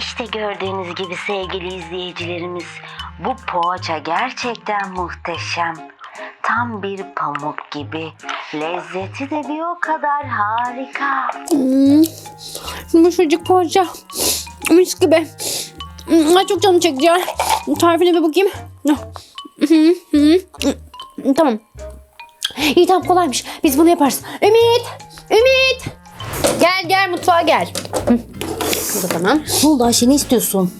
İşte gördüğünüz gibi sevgili izleyicilerimiz bu poğaça gerçekten muhteşem. Tam bir pamuk gibi. Lezzeti de bir o kadar harika. Hmm. Poğaça. Mis gibi. Hmm, Ay çok canım çekti ya. Tarifine bir bakayım. Hı. Tamam. İyi tamam kolaymış. Biz bunu yaparız. Ümit! Ümit! Gel gel mutfağa gel. Hı. Bu da tamam. Ne oldu Ayşe ne istiyorsun?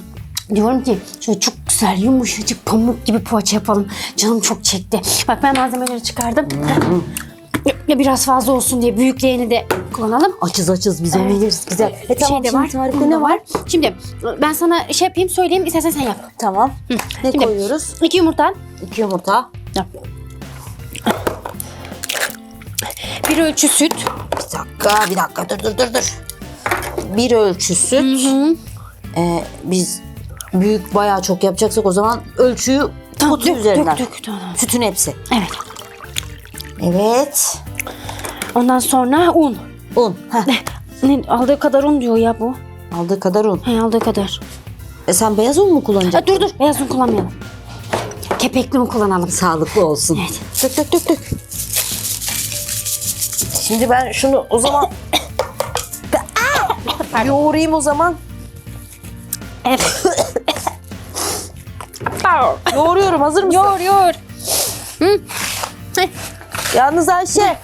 Diyorum ki şöyle çok güzel yumuşacık pamuk gibi poğaça yapalım. Canım çok çekti. Bak ben malzemeleri çıkardım. Ya biraz fazla olsun diye büyüklerini de kullanalım. Açız açız biz onu yeriz güzel. E tamam Şey de şimdi tarifte ne var? Şimdi ben sana şey yapayım söyleyeyim istersen sen yap. Tamam. Ne Şimdi- koyuyoruz? İki yumurta. İki yumurta. Yap. Bir ölçü süt. Bir dakika bir dakika dur dur dur dur. Bir ölçü süt. Ee, biz büyük bayağı çok yapacaksak o zaman ölçüyü potu dök, üzerinden. dök, dök, tamam. Sütün hepsi. Evet. Evet. Ondan sonra un. Un. Heh. Ne, aldığı kadar un diyor ya bu. Aldığı kadar un. He, aldığı kadar. E sen beyaz un mu kullanacaksın? Ha, dur dur beyaz un kullanmayalım. Kepekli un kullanalım. Sağlıklı olsun. Evet. Dök dök dök dök. Şimdi ben şunu o zaman yoğurayım o zaman. Evet. Yoğuruyorum hazır mısın? yoğur yoğur. Yalnız Ayşe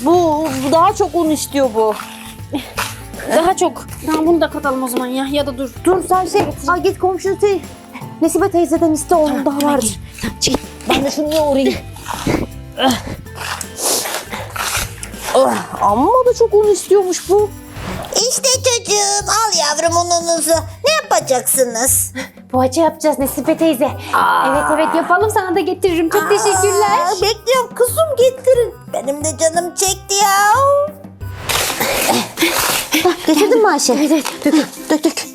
bu, bu daha çok un istiyor bu. Daha çok. Tamam bunu da katalım o zaman ya. Ya da dur. Dur sen şey ha git komşu şey, Nesibe teyzeden iste onun daha. Tamam, çekil. Ben de şunu yoğurayım. Ah, Amma da çok un istiyormuş bu. İşte çocuğum al yavrum ununuzu. Ne yapacaksınız? Poğaça yapacağız Nesibe teyze. Evet evet yapalım sana da getiririm. Çok teşekkürler. Aa, bekliyorum kızım getirin. Benim de canım çekti ya. Getirdin mi Ayşe? Evet evet. Dök dök dök.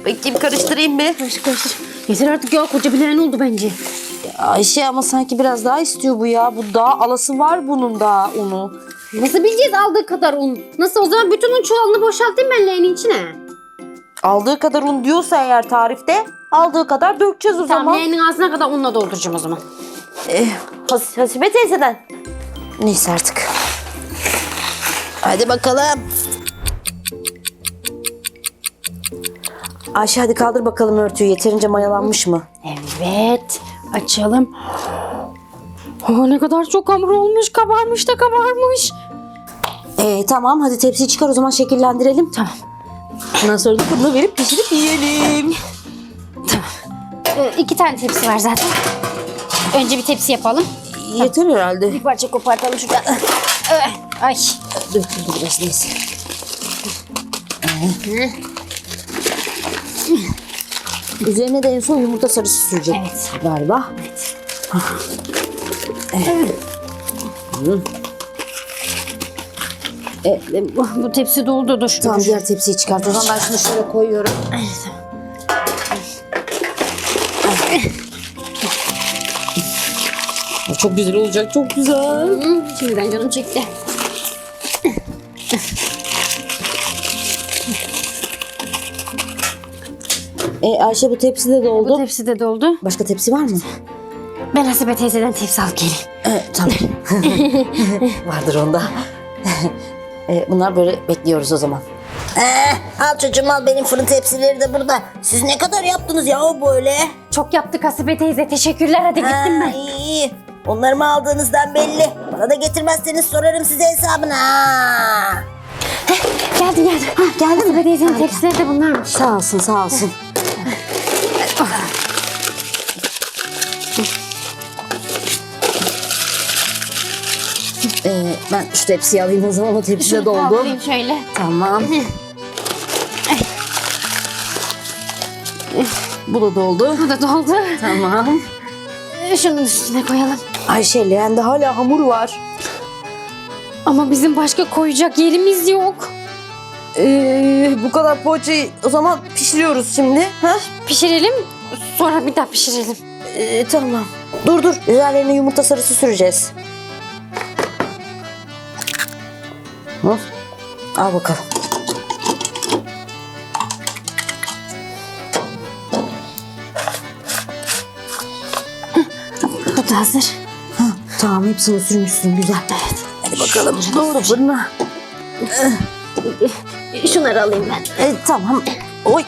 Bakayım karıştırayım bir. Karıştır karıştır. Yeter artık ya koca bilen oldu bence. Ayşe ama sanki biraz daha istiyor bu ya. Bu daha alası var bunun daha unu. Nasıl bileceğiz aldığı kadar un? Nasıl o zaman bütün un çuvalını boşaltayım ben leğenin içine. Aldığı kadar un diyorsa eğer tarifte aldığı kadar dökeceğiz o Tamam zaman. leğenin ağzına kadar unla dolduracağım o zaman. Eh, Has Hasibe teyzeden. Neyse artık. Hadi bakalım. Ayşe hadi kaldır bakalım örtüyü. Yeterince mayalanmış mı? Evet açalım. Oh, ne kadar çok hamur olmuş kabarmış da kabarmış. Ee, tamam hadi tepsiyi çıkar o zaman şekillendirelim. Tamam. Ondan sonra da fırına verip pişirip yiyelim. Ee, iki tane tepsi var zaten. Önce bir tepsi yapalım. Yeter herhalde. Bir parça kopartalım şuradan. Ee, Ay. Döküldü biraz neyse. Üzerine de en son yumurta sarısı sürecek Evet. galiba. Ee, bu, bu tepsi doldu dur. Tamam diğer tepsiyi çıkart. O zaman ben şunu şöyle koyuyorum. Çok güzel olacak, çok güzel. Hı, Şimdiden canım çekti. E, Ayşe bu tepsi de Bu doldu. tepsi de doldu. Başka tepsi var mı? Ben Hasibe teyzeden tepsi alıp geleyim. E, tamam. Vardır onda. E, bunlar böyle bekliyoruz o zaman. Ee, al çocuğum al benim fırın tepsileri de burada. Siz ne kadar yaptınız ya böyle? Çok yaptık Hasibe teyze. Teşekkürler. Hadi gittim ben. iyi iyi. Onları mı aldığınızdan belli. Bana da getirmezseniz sorarım size hesabını. Ha. Geldi geldi. Ha, geldi Hasibe teyzenin tepsileri de bunlarmış. Sağ olsun, sağ olsun. Ben şu tepsiyi alayım o zaman o tepsi de doldu. Kaldırayım şöyle. Tamam. Bu da doldu. Bu da doldu. Tamam. Şunun üstüne koyalım. Ayşe leğende hala hamur var. Ama bizim başka koyacak yerimiz yok. Ee, bu kadar poğaçayı o zaman pişiriyoruz şimdi. Ha? Pişirelim. Sonra bir daha pişirelim. Ee, tamam. Dur dur. Üzerlerine yumurta sarısı süreceğiz. Hı? Al bakalım. Hatta hazır. Hı. Tamam hepsini sürmüşsün güzel. Evet. Hadi bakalım Şurası doğru fırına. Eh, eh, eh, şunları alayım ben. E, tamam. Oy.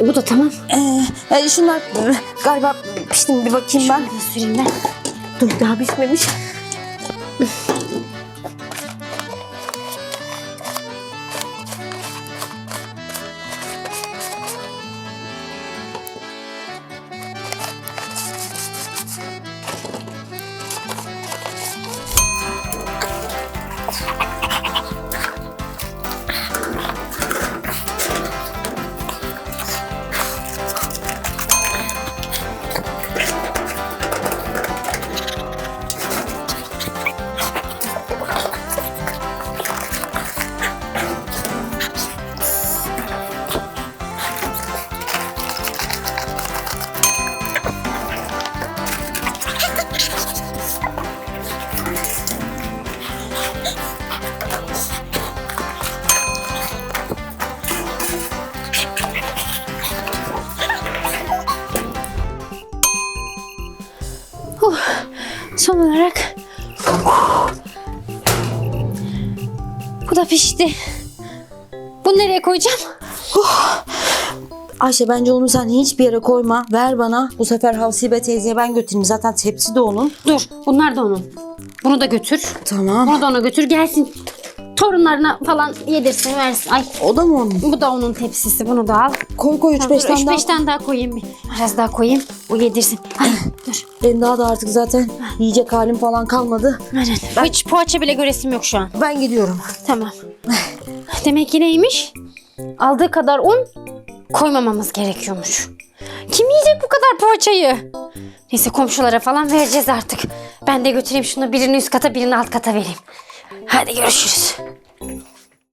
Bu da tamam. Ee, e, şunlar e, galiba pişti mi bir bakayım ben. Da süreyim ben. Dur daha pişmemiş. Son olarak bu da pişti. Bunu nereye koyacağım? Ayşe bence onu sen hiçbir yere koyma. Ver bana. Bu sefer Havsibe teyzeye ben götüreyim. Zaten tepsi de onun. Dur bunlar da onun. Bunu da götür. Tamam. Bunu da ona götür gelsin. Torunlarına falan yedirsin versin. Ay O da mı onun? bu da onun tepsisi. Bunu da al. Koy koy 3-5 tane daha. 3-5 tane daha koyayım. bir. Biraz daha koyayım. O yedirsin. Ay, dur. Benim daha da artık zaten yiyecek halim falan kalmadı. Aynen. Hiç poğaça bile göresim yok şu an. Ben gidiyorum. Tamam. Demek ki neymiş? Aldığı kadar un koymamamız gerekiyormuş. Kim yiyecek bu kadar poğaçayı? Neyse komşulara falan vereceğiz artık. Ben de götüreyim şunu birini üst kata birini alt kata vereyim. Hadi görüşürüz. Thank you.